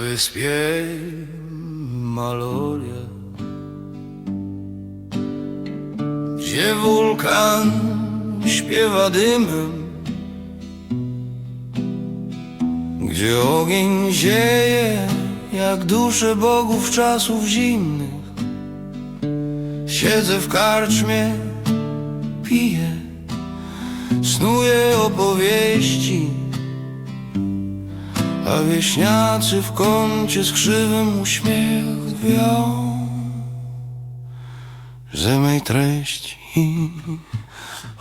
wyspie Maloria Gdzie wulkan śpiewa dymem Gdzie ogień zieje jak dusze bogów czasów zimnych. Siedzę w karczmie, piję, snuję opowieści a wieśniacy w kącie z krzywym uśmiech wią ze mej treści.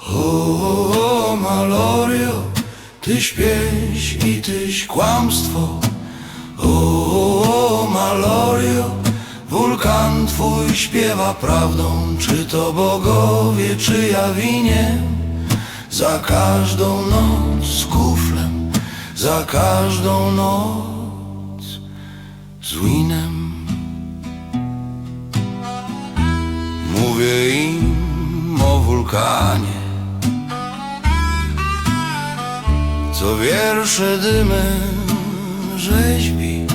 O, o, Malorio, tyś pieśń i tyś kłamstwo. O, o, Malorio, wulkan twój śpiewa prawdą, czy to bogowie, czy ja winiem, za każdą noc z kuflem za każdą noc z winem. Mówię im o wulkanie, co wiersze dymem rzeźbi.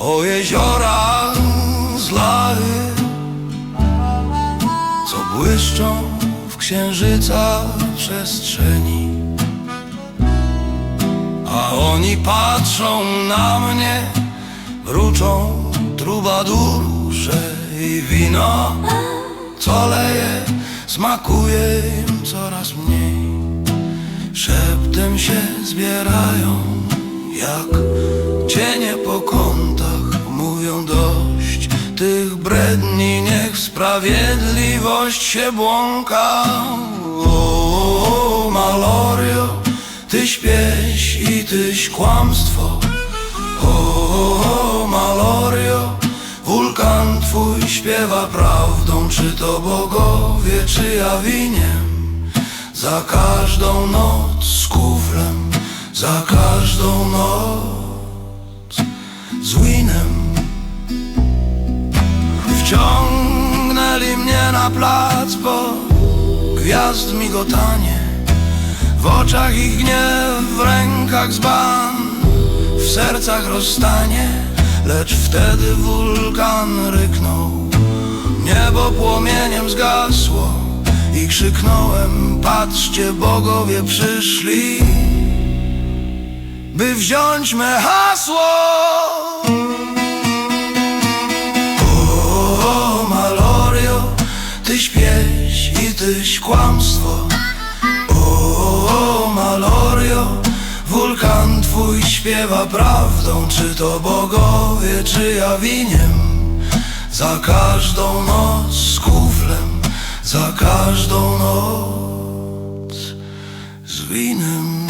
O jeziorach z lachy, co błyszczą w księżyca przestrzeni. A oni patrzą na mnie, mruczą trubadurze i wino, co leje, smakuje im coraz mniej. Szeptem się zbierają, jak cienie po kątach, mówią dość tych bredni, sprawiedliwość się błąka. O, Malorio, tyś pieś i tyś kłamstwo. O, Malorio, wulkan twój śpiewa prawdą, czy to bogowie, czy ja winiem. Za każdą noc z kuflem, za każdą noc z winem. Mnie na plac, bo gwiazd migotanie W oczach ich gniew, w rękach zban W sercach rozstanie. Lecz wtedy wulkan ryknął. Niebo płomieniem zgasło I krzyknąłem Patrzcie, bogowie przyszli By wziąć me hasło kłamstwo. O, Malorio Wulkan twój śpiewa prawdą. Czy to bogowie, czy ja winiem? Za każdą noc z kuflem Za każdą noc z winem.